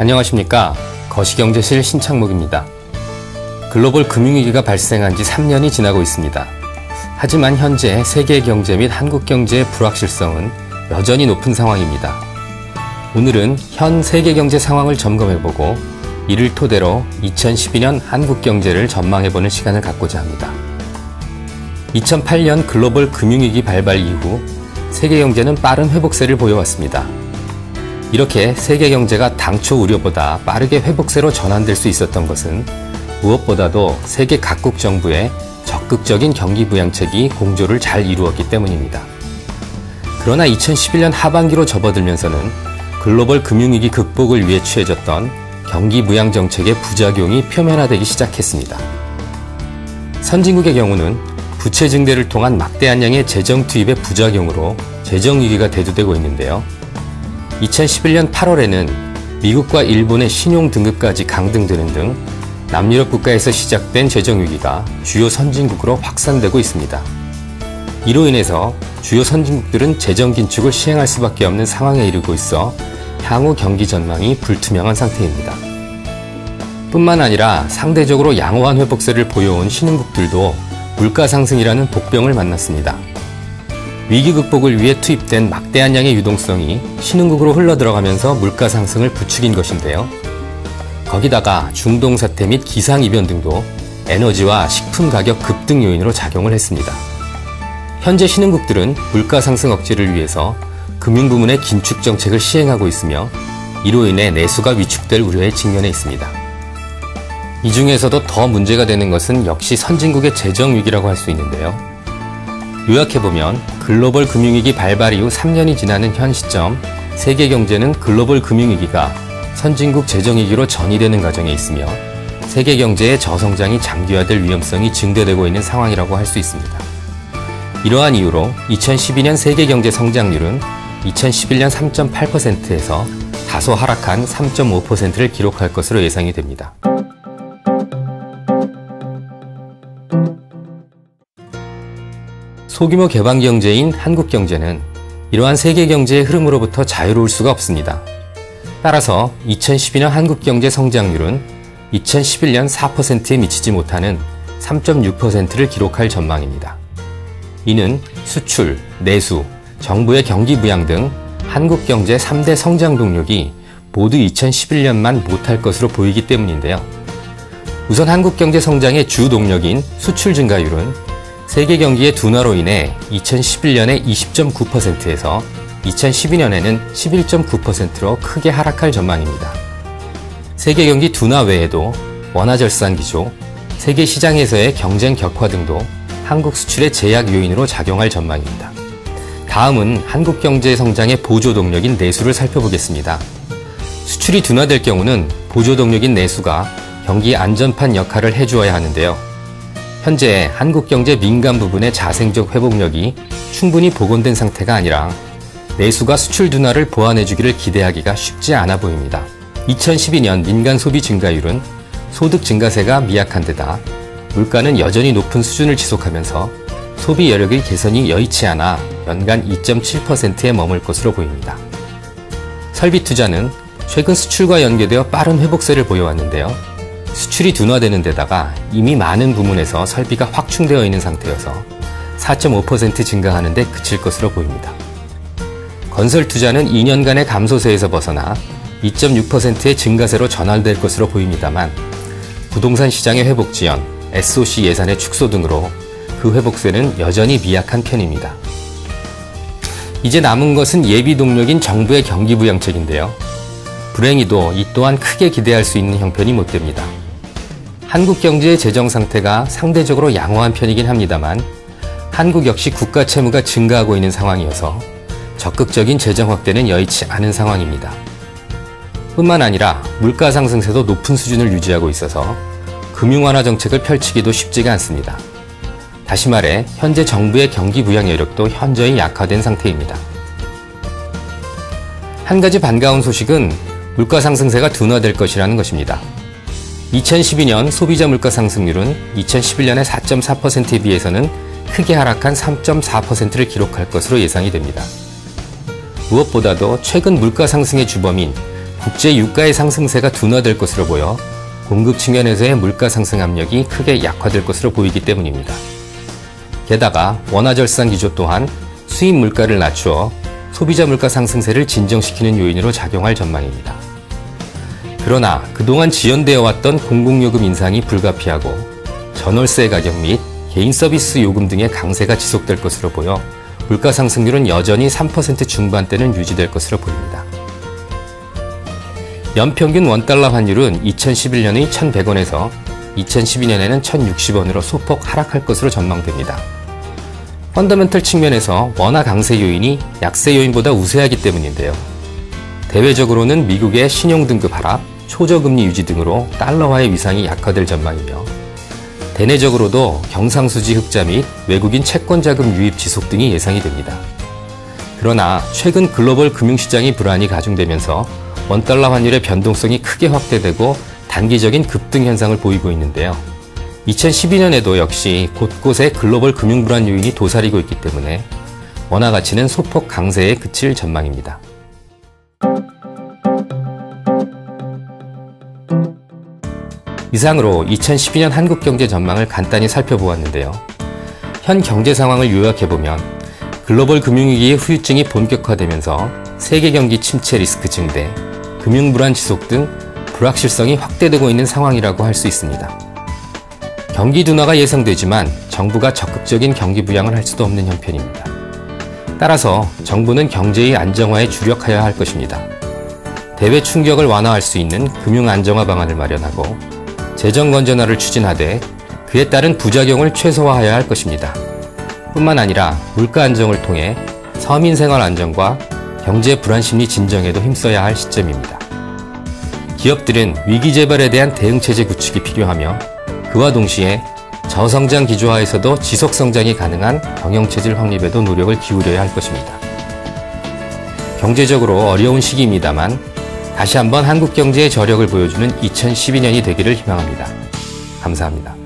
안녕하십니까. 거시경제실 신창목입니다. 글로벌 금융위기가 발생한 지 3년이 지나고 있습니다. 하지만 현재 세계 경제 및 한국 경제의 불확실성은 여전히 높은 상황입니다. 오늘은 현 세계 경제 상황을 점검해보고 이를 토대로 2012년 한국 경제를 전망해보는 시간을 갖고자 합니다. 2008년 글로벌 금융위기 발발 이후 세계 경제는 빠른 회복세를 보여왔습니다. 이렇게 세계 경제가 당초 우려보다 빠르게 회복세로 전환될 수 있었던 것은 무엇보다도 세계 각국 정부의 적극적인 경기 부양책이 공조를 잘 이루었기 때문입니다. 그러나 2011년 하반기로 접어들면서는 글로벌 금융위기 극복을 위해 취해졌던 경기 부양 정책의 부작용이 표면화되기 시작했습니다. 선진국의 경우는 부채 증대를 통한 막대한 양의 재정 투입의 부작용으로 재정 위기가 대두되고 있는데요. 2011년 8월에는 미국과 일본의 신용 등급까지 강등되는 등 남유럽 국가에서 시작된 재정 위기가 주요 선진국으로 확산되고 있습니다. 이로 인해서 주요 선진국들은 재정 긴축을 시행할 수밖에 없는 상황에 이르고 있어 향후 경기 전망이 불투명한 상태입니다. 뿐만 아니라 상대적으로 양호한 회복세를 보여온 신흥국들도 물가 상승이라는 복병을 만났습니다. 위기 극복을 위해 투입된 막대한 양의 유동성이 신흥국으로 흘러들어가면서 물가 상승을 부추긴 것인데요. 거기다가 중동 사태 및 기상 이변 등도 에너지와 식품 가격 급등 요인으로 작용을 했습니다. 현재 신흥국들은 물가 상승 억제를 위해서 금융 부문의 긴축 정책을 시행하고 있으며 이로 인해 내수가 위축될 우려에 직면해 있습니다. 이 중에서도 더 문제가 되는 것은 역시 선진국의 재정 위기라고 할 수 있는데요. 요약해보면 글로벌 금융위기 발발 이후 3년이 지나는 현 시점 세계 경제는 글로벌 금융위기가 선진국 재정위기로 전이되는 과정에 있으며 세계 경제의 저성장이 장기화될 위험성이 증대되고 있는 상황이라고 할 수 있습니다. 이러한 이유로 2012년 세계 경제 성장률은 2011년 3.8%에서 다소 하락한 3.5%를 기록할 것으로 예상이 됩니다. 소규모 개방 경제인 한국 경제는 이러한 세계 경제의 흐름으로부터 자유로울 수가 없습니다. 따라서 2012년 한국 경제 성장률은 2011년 4%에 미치지 못하는 3.6%를 기록할 전망입니다. 이는 수출, 내수, 정부의 경기 부양 등 한국 경제 3대 성장 동력이 모두 2011년만 못할 것으로 보이기 때문인데요. 우선 한국 경제 성장의 주 동력인 수출 증가율은 세계 경기의 둔화로 인해 2011년에 20.9%에서 2012년에는 11.9%로 크게 하락할 전망입니다. 세계 경기 둔화 외에도 원화절산 기조, 세계 시장에서의 경쟁 격화 등도 한국 수출의 제약 요인으로 작용할 전망입니다. 다음은 한국 경제 성장의 보조 동력인 내수를 살펴보겠습니다. 수출이 둔화될 경우는 보조 동력인 내수가 경기 안전판 역할을 해주어야 하는데요. 현재 한국 경제 민간 부분의 자생적 회복력이 충분히 복원된 상태가 아니라 내수가 수출 둔화를 보완해주기를 기대하기가 쉽지 않아 보입니다. 2012년 민간 소비 증가율은 소득 증가세가 미약한 데다 물가는 여전히 높은 수준을 지속하면서 소비 여력의 개선이 여의치 않아 연간 2.7%에 머물 것으로 보입니다. 설비 투자는 최근 수출과 연계되어 빠른 회복세를 보여왔는데요. 수출이 둔화되는 데다가 이미 많은 부문에서 설비가 확충되어 있는 상태여서 4.5% 증가하는 데 그칠 것으로 보입니다. 건설 투자는 2년간의 감소세에서 벗어나 2.6%의 증가세로 전환될 것으로 보입니다만 부동산 시장의 회복 지연, SOC 예산의 축소 등으로 그 회복세는 여전히 미약한 편입니다. 이제 남은 것은 예비 동력인 정부의 경기 부양책인데요. 불행히도 이 또한 크게 기대할 수 있는 형편이 못 됩니다. 한국 경제의 재정 상태가 상대적으로 양호한 편이긴 합니다만 한국 역시 국가 채무가 증가하고 있는 상황이어서 적극적인 재정 확대는 여의치 않은 상황입니다. 뿐만 아니라 물가 상승세도 높은 수준을 유지하고 있어서 금융 완화 정책을 펼치기도 쉽지가 않습니다. 다시 말해 현재 정부의 경기 부양 여력도 현저히 약화된 상태입니다. 한 가지 반가운 소식은 물가 상승세가 둔화될 것이라는 것입니다. 2012년 소비자 물가 상승률은 2011년의 4.4%에 비해서는 크게 하락한 3.4%를 기록할 것으로 예상이 됩니다. 무엇보다도 최근 물가 상승의 주범인 국제 유가의 상승세가 둔화될 것으로 보여 공급 측면에서의 물가 상승 압력이 크게 약화될 것으로 보이기 때문입니다. 게다가 원화절상 기조 또한 수입 물가를 낮추어 소비자 물가 상승세를 진정시키는 요인으로 작용할 전망입니다. 그러나 그동안 지연되어 왔던 공공요금 인상이 불가피하고 전월세 가격 및 개인 서비스 요금 등의 강세가 지속될 것으로 보여 물가 상승률은 여전히 3% 중반대는 유지될 것으로 보입니다. 연평균 원달러 환율은 2011년의 1,100원에서 2012년에는 1,060원으로 소폭 하락할 것으로 전망됩니다. 펀더멘털 측면에서 원화 강세 요인이 약세 요인보다 우세하기 때문인데요. 대외적으로는 미국의 신용등급 하락, 초저금리 유지 등으로 달러화의 위상이 약화될 전망이며 대내적으로도 경상수지 흑자 및 외국인 채권 자금 유입 지속 등이 예상이 됩니다. 그러나 최근 글로벌 금융시장의 불안이 가중되면서 원달러 환율의 변동성이 크게 확대되고 단기적인 급등 현상을 보이고 있는데요. 2012년에도 역시 곳곳에 글로벌 금융 불안 요인이 도사리고 있기 때문에 원화 가치는 소폭 강세에 그칠 전망입니다. 이상으로 2012년 한국 경제 전망을 간단히 살펴보았는데요. 현 경제 상황을 요약해보면 글로벌 금융위기의 후유증이 본격화되면서 세계 경기 침체 리스크 증대, 금융 불안 지속 등 불확실성이 확대되고 있는 상황이라고 할 수 있습니다. 경기 둔화가 예상되지만 정부가 적극적인 경기 부양을 할 수도 없는 형편입니다. 따라서 정부는 경제의 안정화에 주력하여야 할 것입니다. 대외 충격을 완화할 수 있는 금융 안정화 방안을 마련하고 재정 건전화를 추진하되 그에 따른 부작용을 최소화하여야 할 것입니다. 뿐만 아니라 물가 안정을 통해 서민 생활 안정과 경제 불안 심리 진정에도 힘써야 할 시점입니다. 기업들은 위기 재발에 대한 대응 체제 구축이 필요하며 그와 동시에 저성장 기조하에서도 지속 성장이 가능한 경영 체질 확립에도 노력을 기울여야 할 것입니다. 경제적으로 어려운 시기입니다만 다시 한번 한국 경제의 저력을 보여주는 2012년이 되기를 희망합니다. 감사합니다.